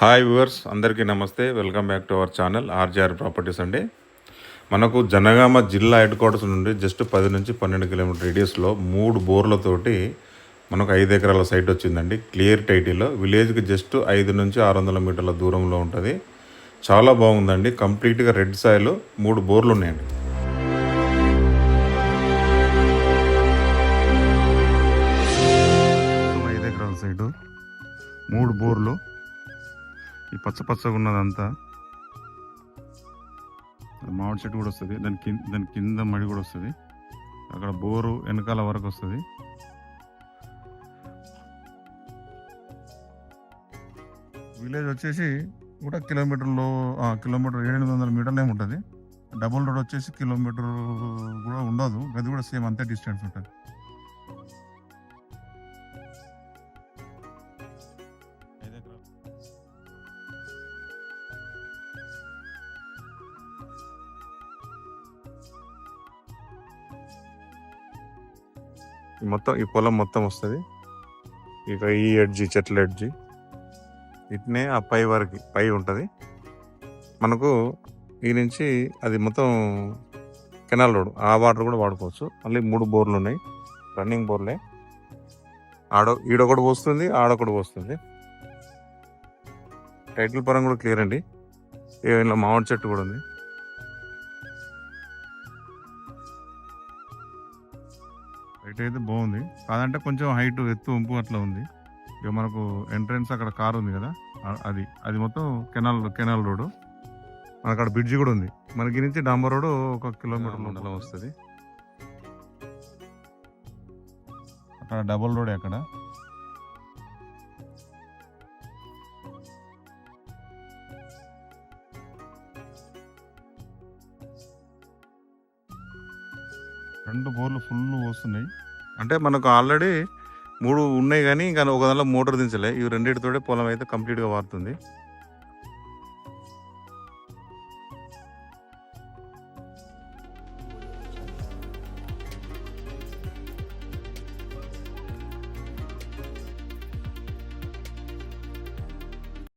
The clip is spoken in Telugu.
హాయ్ వ్యూవర్స్ అందరికీ నమస్తే. Welcome back to our channel RGR properties అండి. మనకు జనగామ జిల్లా హెడ్ క్వార్టర్స్ నుండి జస్ట్ పది నుంచి పన్నెండు కిలోమీటర్ రేడియస్లో మూడు బోర్లతోటి మనకు ఐదు ఎకరాల సైట్ వచ్చిందండి. క్లియర్ టైటిల్లో విలేజ్కి జస్ట్ ఐదు నుంచి ఆరు వందల మీటర్ల దూరంలో ఉంటుంది. చాలా బాగుందండి. కంప్లీట్గా రెడ్ సాయిల్ మూడు బోర్లు ఉన్నాయండి. ఐదు ఎకరాల సైటు మూడు బోర్లు ఈ పచ్చ పచ్చగా ఉన్నదంతా. మామిడి చెట్టు కూడా వస్తుంది. దాని కింద దాని కింద మడి కూడా వస్తుంది. అక్కడ బోరు వెనకాల వరకు వస్తుంది. విలేజ్ వచ్చేసి కూడా కిలోమీటర్లో కిలోమీటర్ ఏడు వందల మీటర్లు ఏమి ఉంటుంది. డబుల్ రోడ్ వచ్చేసి కిలోమీటర్ కూడా ఉండదు. అది కూడా సేమ్ అంతే డిస్టెన్స్ ఉంటుంది. మొత్తం ఈ పొలం మొత్తం వస్తుంది. ఇక ఈ ఎడ్జి చెట్ల ఎడ్జి. ఇట్నే ఆ పై వరకు పై ఉంటుంది. మనకు ఈ నుంచి అది మొత్తం కెనాల్ రోడ్ ఆ వాటర్ కూడా వాడుకోవచ్చు. మళ్ళీ మూడు బోర్లు ఉన్నాయి. రన్నింగ్ బోర్లే. ఆడ ఈడొకటి పోస్తుంది ఆడొకటి పోస్తుంది. టైటిల్ పరంగా కూడా క్లియర్ అండి. ఇలా మామిడి చెట్టు కూడా ఉంది. హైట్ అయితే బాగుంది. కాదంటే కొంచెం హైట్ ఎత్తు వంపు అట్లా ఉంది. ఇక మనకు ఎంట్రన్స్ అక్కడ కార్ ఉంది కదా అది. అది మొత్తం కెనాల్ కెనాల్ రోడ్. మనకు అక్కడ బ్రిడ్జి కూడా ఉంది. మనకి నుంచి డాంబర్ రోడ్ ఒక కిలోమీటర్ మండలం వస్తుంది. అక్కడ డబుల్ రోడ్ అక్కడ? రెండు బోర్లు ఫుల్ వస్తున్నాయి. అంటే మనకు ఆల్రెడీ మూడు ఉన్నాయి కానీ ఇంకా ఒక దానిలో మోటార్ దించలే. ఇవి రెండింటితోటే పొలం అయితే కంప్లీట్గా వారుతుంది.